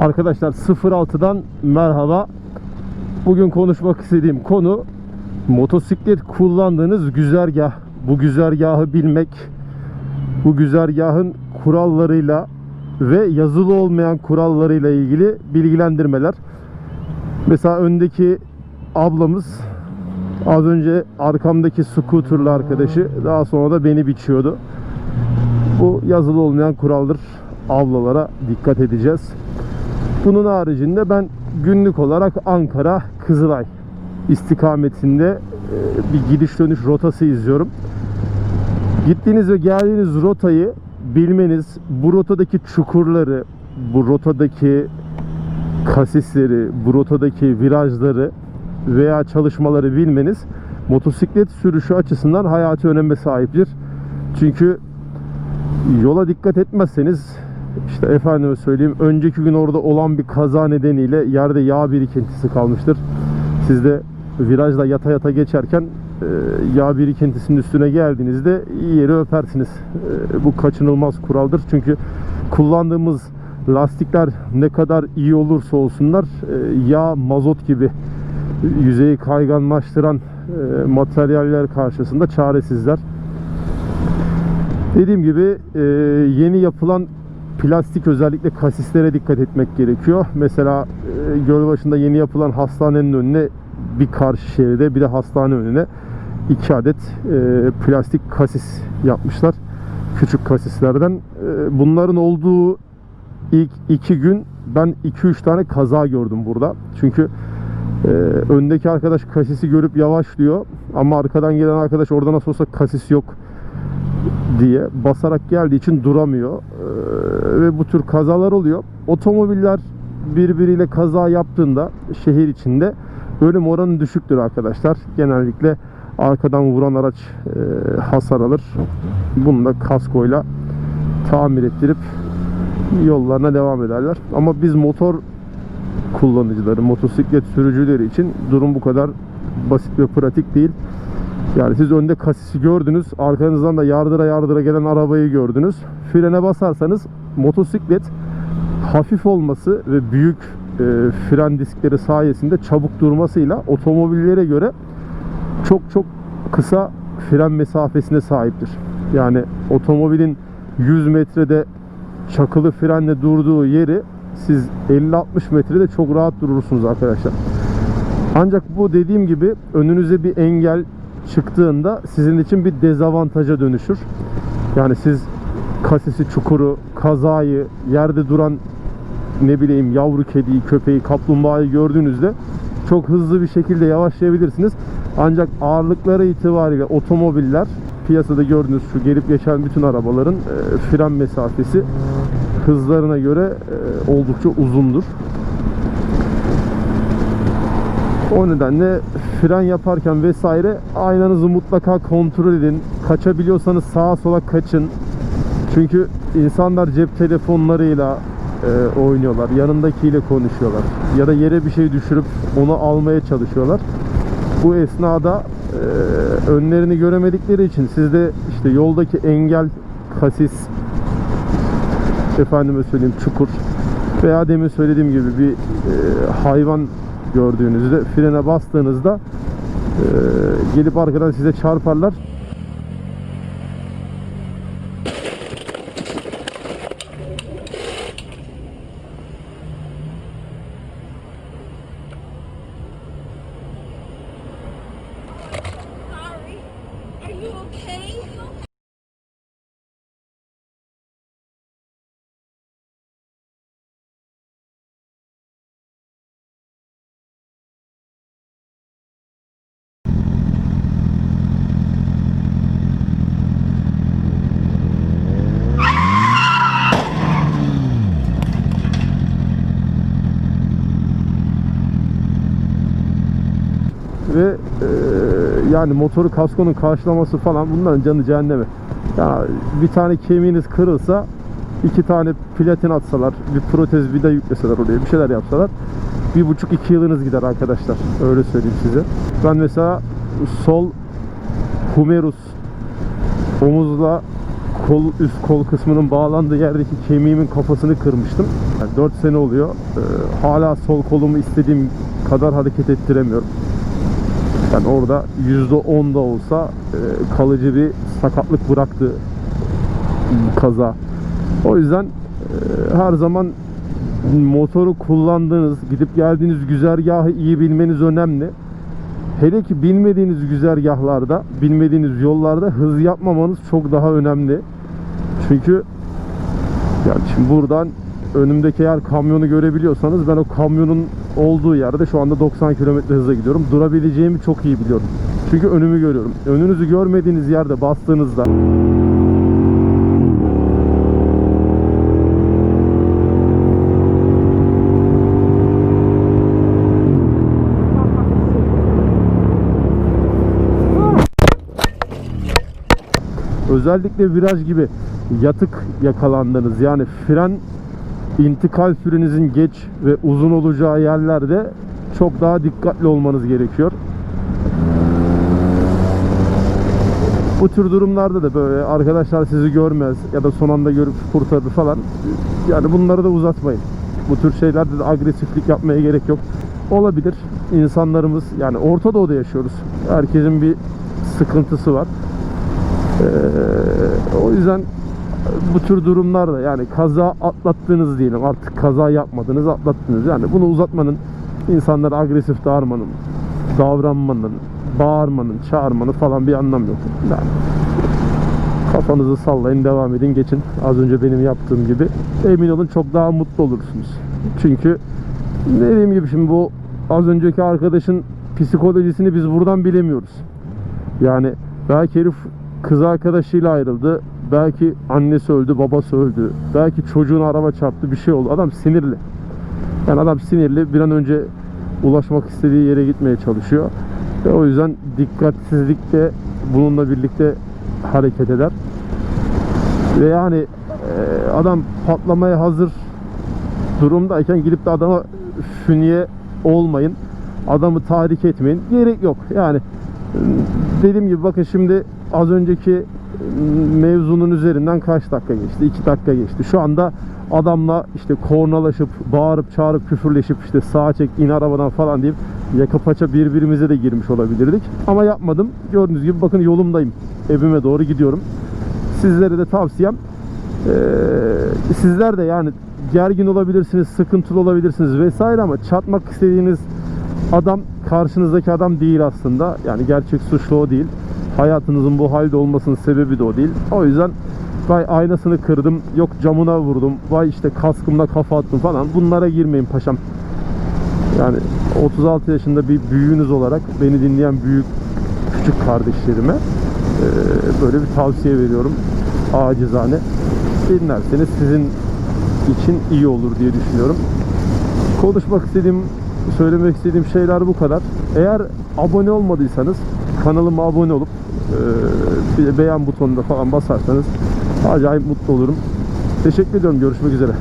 Arkadaşlar 06'dan merhaba. Bugün konuşmak istediğim konu motosiklet kullandığınız güzergah. Bu güzergahı bilmek, bu güzergahın kurallarıyla ve yazılı olmayan kurallarıyla ilgili bilgilendirmeler. Mesela öndeki ablamız az önce arkamdaki scooterlı arkadaşı daha sonra da beni biçiyordu. Bu yazılı olmayan kuraldır. Avlalara dikkat edeceğiz. Bunun haricinde ben günlük olarak Ankara Kızılay istikametinde e, bir gidiş dönüş rotası izliyorum. Gittiğiniz ve geldiğiniz rotayı bilmeniz, bu rotadaki çukurları, bu rotadaki kasisleri, bu rotadaki virajları veya çalışmaları bilmeniz motosiklet sürüşü açısından hayati öneme sahiptir. Çünkü yola dikkat etmezseniz işte efendime söyleyeyim önceki gün orada olan bir kaza nedeniyle yerde yağ birikintisi kalmıştır. Siz de virajda yata yata geçerken e, yağ birikintisinin üstüne geldiğinizde yeri öpersiniz. E, Bu kaçınılmaz kuraldır. Çünkü kullandığımız lastikler ne kadar iyi olursa olsunlar e, yağ, mazot gibi yüzeyi kayganlaştıran materyaller karşısında çaresizler. Dediğim gibi yeni yapılan plastik özellikle kasislere dikkat etmek gerekiyor. Mesela e, Gölbaşı'nda yeni yapılan hastanenin önüne bir karşı şeride bir de hastane önüne iki adet e, plastik kasis yapmışlar. Küçük kasislerden. E, bunların olduğu ilk iki gün ben 2-3 tane kaza gördüm burada. Çünkü e, öndeki arkadaş kasisi görüp yavaşlıyor ama arkadan gelen arkadaş orada nasıl olsa kasis yok diye basarak geldiği için duramıyor Ee, ve bu tür kazalar oluyor. Otomobiller birbiriyle kaza yaptığında şehir içinde ölüm oranı düşüktür arkadaşlar. Genellikle arkadan vuran araç e, hasar alır. Bunu da kaskoyla tamir ettirip yollarına devam ederler. Ama biz motor kullanıcıları, motosiklet sürücüleri için durum bu kadar basit ve pratik değil. Yani siz önde kasisi gördünüz, arkanızdan da yardıra yardıra gelen arabayı gördünüz. Frene basarsanız motosiklet hafif olması ve büyük e, fren diskleri sayesinde çabuk durmasıyla otomobillere göre çok çok kısa fren mesafesine sahiptir. Yani otomobilin 100 metrede çakılı frenle durduğu yeri siz 50-60 metrede çok rahat durursunuz arkadaşlar. Ancak bu dediğim gibi önünüze bir engel çıktığında sizin için bir dezavantaja dönüşür. Yani siz kasisi çukuru, kazayı, yerde duran ne bileyim yavru kediyi, köpeği, kaplumbağayı gördüğünüzde çok hızlı bir şekilde yavaşlayabilirsiniz. Ancak ağırlıkları itibariyle otomobiller piyasada gördüğünüz şu gelip geçen bütün arabaların e, fren mesafesi hızlarına göre e, oldukça uzundur. O nedenle fren yaparken vesaire aynanızı mutlaka kontrol edin. Kaçabiliyorsanız sağa sola kaçın. Çünkü insanlar cep telefonlarıyla e, oynuyorlar. Yanındakiyle konuşuyorlar. Ya da yere bir şey düşürüp onu almaya çalışıyorlar. Bu esnada e, önlerini göremedikleri için siz de işte yoldaki engel, kasis, efendime söyleyeyim çukur veya demin söylediğim gibi bir e, hayvan gördüğünüzde frene bastığınızda e, gelip arkadan size çarparlar. Ve e, yani motoru kaskonun karşılaması falan bunların canı cehenneme. Ya bir tane kemiğiniz kırılsa iki tane platin atsalar, bir protez vida yükleseler oraya, bir şeyler yapsalar bir buçuk iki yılınız gider arkadaşlar. Öyle söyleyeyim size. Ben mesela sol humerus omuzla kol üst kol kısmının bağlandığı yerdeki kemiğimin kafasını kırmıştım. Yani 4 sene oluyor. Ee, hala sol kolumu istediğim kadar hareket ettiremiyorum. Yani orada %10 da olsa e, kalıcı bir sakatlık bıraktı kaza. O yüzden e, her zaman motoru kullandığınız, gidip geldiğiniz güzergahı iyi bilmeniz önemli. Hele ki bilmediğiniz güzergahlarda, bilmediğiniz yollarda hız yapmamanız çok daha önemli. Çünkü yani şimdi buradan önümdeki eğer kamyonu görebiliyorsanız ben o kamyonun olduğu yerde şu anda 90 km hızla gidiyorum. Durabileceğimi çok iyi biliyorum. Çünkü önümü görüyorum. Önünüzü görmediğiniz yerde bastığınızda özellikle viraj gibi yatık yakalandınız yani fren intikal sürenizin geç ve uzun olacağı yerlerde çok daha dikkatli olmanız gerekiyor. Bu tür durumlarda da böyle arkadaşlar sizi görmez ya da son anda görüp kurtarır falan. Yani bunları da uzatmayın. Bu tür şeylerde de agresiflik yapmaya gerek yok. Olabilir. İnsanlarımız yani Orta Doğu'da yaşıyoruz. Herkesin bir sıkıntısı var. Ee, o yüzden bu tür durumlarda yani kaza atlattığınız diyelim artık kaza yapmadınız atlattınız. Yani bunu uzatmanın insanlara agresif davranmanın davranmanın bağırmanın çağırmanın falan bir anlam yok. Yani kafanızı sallayın devam edin geçin. Az önce benim yaptığım gibi. Emin olun çok daha mutlu olursunuz. Çünkü dediğim gibi şimdi bu az önceki arkadaşın psikolojisini biz buradan bilemiyoruz. Yani belki herif kız arkadaşıyla ayrıldı. Belki annesi öldü, babası öldü. Belki çocuğun araba çarptı, bir şey oldu. Adam sinirli. Yani adam sinirli. Bir an önce ulaşmak istediği yere gitmeye çalışıyor. Ve o yüzden dikkatsizlik de bununla birlikte hareket eder. Ve yani e, adam patlamaya hazır durumdayken gidip de adama fünye olmayın. Adamı tahrik etmeyin. Gerek yok. Yani dediğim gibi bakın şimdi az önceki mevzunun üzerinden kaç dakika geçti? 2 dakika geçti. Şu anda adamla işte kornalaşıp, bağırıp, çağırıp, küfürleşip işte sağa çek, in arabadan falan deyip yaka paça birbirimize de girmiş olabilirdik. Ama yapmadım. Gördüğünüz gibi bakın yolumdayım. Evime doğru gidiyorum. Sizlere de tavsiyem eee, sizler de yani gergin olabilirsiniz, sıkıntılı olabilirsiniz vesaire ama çatmak istediğiniz adam karşınızdaki adam değil aslında. Yani gerçek suçlu o değil. Hayatınızın bu halde olmasının sebebi de o değil. O yüzden vay aynasını kırdım, yok camına vurdum, vay işte kaskımla kafa attım falan. Bunlara girmeyin paşam. Yani 36 yaşında bir büyüğünüz olarak beni dinleyen büyük küçük kardeşlerime eee, böyle bir tavsiye veriyorum. Acizane. Dinlerseniz sizin için iyi olur diye düşünüyorum. Konuşmak istediğim, söylemek istediğim şeyler bu kadar. Eğer abone olmadıysanız kanalıma abone olup de beğen butonuna falan basarsanız acayip mutlu olurum. Teşekkür ediyorum. Görüşmek üzere.